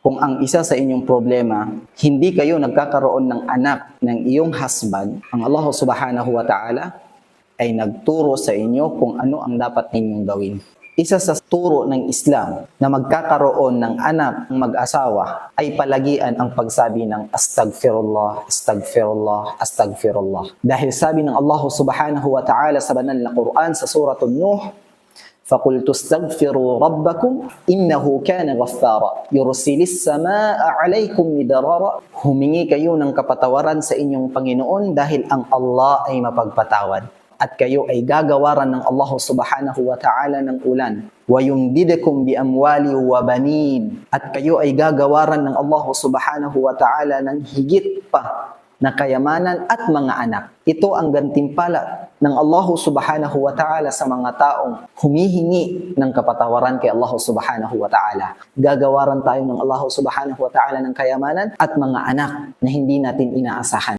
kung ang isa sa inyong problema, hindi kayo nagkakaroon ng anak ng iyong husband, ang Allah subhanahu wa ta'ala ay nagturo sa inyo kung ano ang dapat ninyong gawin. Isa sa turo ng Islam na magkakaroon ng anak ng mag-asawa ay palagian ang pagsabi ng astagfirullah, astagfirullah, astagfirullah. Dahil sabi ng Allah subhanahu wa ta'ala sa banal na Quran sa suratul Nuh, فقلت استغفروا ربكم إنه كان غفارا يرسل السماء عليكم مدرارا humingi kayo ng kapatawaran sa inyong Panginoon dahil ang Allah ay mapagpatawad at kayo ay gagawaran ng Allah subhanahu wa ta'ala ng ulan wa yumdidakum bi amwali wa banin at kayo ay gagawaran ng Allah subhanahu wa ta'ala ng higit pa na kayamanan at mga anak. Ito ang gantimpala ng Allah subhanahu wa ta'ala sa mga taong humihingi ng kapatawaran kay Allah subhanahu wa ta'ala. Gagawaran tayo ng Allah subhanahu wa ta'ala ng kayamanan at mga anak na hindi natin inaasahan.